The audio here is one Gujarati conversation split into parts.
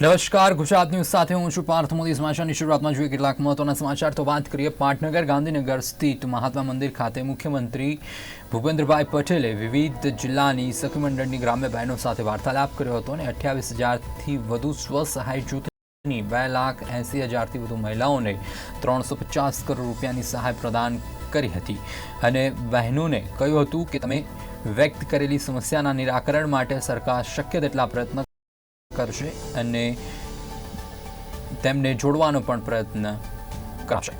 નમસ્કાર, ગુજરાત ન્યૂઝ સાથે હું છું પાર્થ મોદી. સમાચારની શરૂઆતમાં જોઈએ કેટલાક મહત્વના સમાચાર. તો વાત કરીએ પાટનગર, ગાંધીનગર સ્થિત મહાત્મા મંદિર ખાતે મુખ્યમંત્રી ભૂપેન્દ્રભાઈ પટેલે વિવિધ જિલ્લાની સખી મંડળની ગ્રામ્ય બહેનો સાથે વાર્તાલાપ કર્યો હતો અને અઠ્યાવીસ હજારથી વધુ સ્વસહાય જૂથની બે લાખ એંસી હજારથી વધુ મહિલાઓને ત્રણસો પચાસ કરોડ રૂપિયાની સહાય પ્રદાન કરી હતી. અને બહેનોને કહ્યું હતું કે, તમે વ્યક્ત કરેલી સમસ્યાના નિરાકરણ માટે સરકાર શક્ય તેટલા પ્રયત્ન કરશે અને તેમને જોડવાનો પણ પ્રયત્ન કરશે.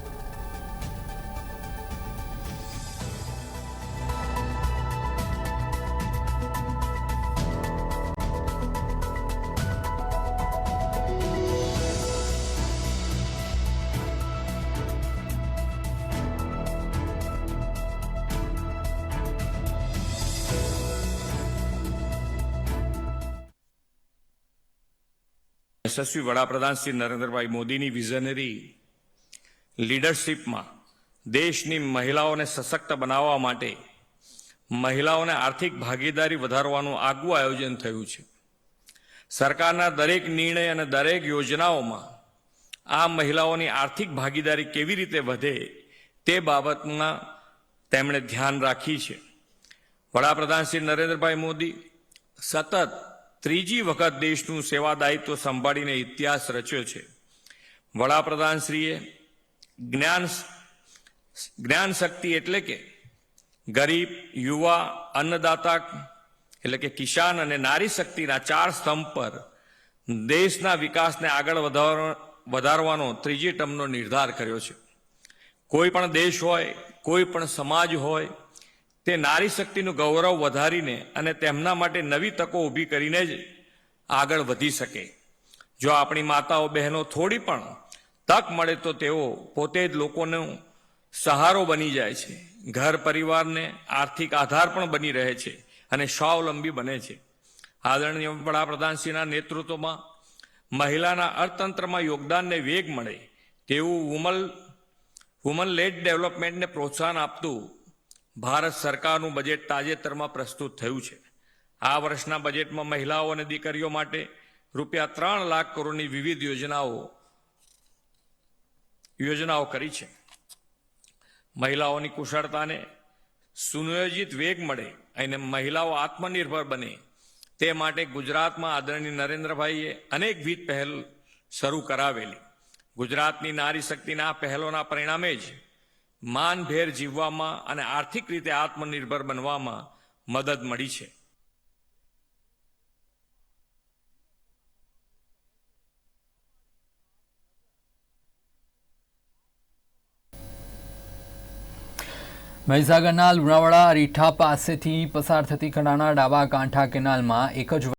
યશસ્વી વડાપ્રધાન શ્રી નરેન્દ્રભાઈ મોદીની વિઝનરી લીડરશીપમાં દેશની મહિલાઓને સશક્ત બનાવવા માટે મહિલાઓને આર્થિક ભાગીદારી વધારવાનું આગવું આયોજન થયું છે. સરકારના દરેક નિર્ણય અને દરેક યોજનાઓમાં આ મહિલાઓની આર્થિક ભાગીદારી કેવી રીતે વધે તે બાબતમાં તેમણે ધ્યાન રાખી છે. વડાપ્રધાન શ્રી નરેન્દ્રભાઈ મોદી સતત ત્રીજી વખત દેશનું સેવા દાયિત્વ સંભાળીને ઇતિહાસ રચ્યો છે. વડાપ્રધાનશ્રીએ જ્ઞાન જ્ઞાન શક્તિ એટલે કે ગરીબ, યુવા, અન્નદાતા એટલે કે કિસાન અને નારી શક્તિના ચાર સ્તંભ પર દેશના વિકાસને આગળ વધારવા, વધારવાનો ત્રીજી ટર્મનો નિર્ધાર કર્યો છે. કોઈ પણ દેશ હોય, કોઈ પણ સમાજ હોય તે નારી શક્તિનું ગૌરવ વધારીને અને તેમના માટે નવી તકો ઊભી કરીને જ આગળ વધી શકે. જો આપણી માતાઓ બહેનો થોડી પણ તક મળે તો તેઓ પોતે જ લોકોનો સહારો બની જાય છે. ઘર પરિવારને આર્થિક આધાર પણ બની રહે છે અને સ્વાવલંબી બને છે. આદરણીય વડાપ્રધાનશ્રીના નેતૃત્વમાં મહિલાના અર્થતંત્રમાં યોગદાનને વેગ મળે તેવું વુમન વુમન લેડ ડેવલપમેન્ટને પ્રોત્સાહન આપતું ભારત સરકારનું બજેટ તાજેતરમાં પ્રસ્તુત થયું છે. આ વર્ષના બજેટમાં મહિલાઓ અને દીકરીઓ માટે રૂપિયા ત્રણ લાખ કરોડની વિવિધ યોજનાઓ યોજનાઓ કરી છે. મહિલાઓની કુશળતાને સુનિયોજિત વેગ મળે અને મહિલાઓ આત્મનિર્ભર બને તે માટે ગુજરાતમાં આદરણીય નરેન્દ્રભાઈએ અનેકવિધ પહેલ શરૂ કરાવેલી. ગુજરાતની નારી શક્તિના પહેલોના પરિણામે જ માનભેર જીવવામાં અને આર્થિક રીતે આત્મનિર્ભર બનવામાં મદદ મળી છે. મહીસાગરના લુણાવાડા રીઠા પાસેથી પસાર થતી ખડાના ડાબા કાંઠા કેનાલમાં એક જ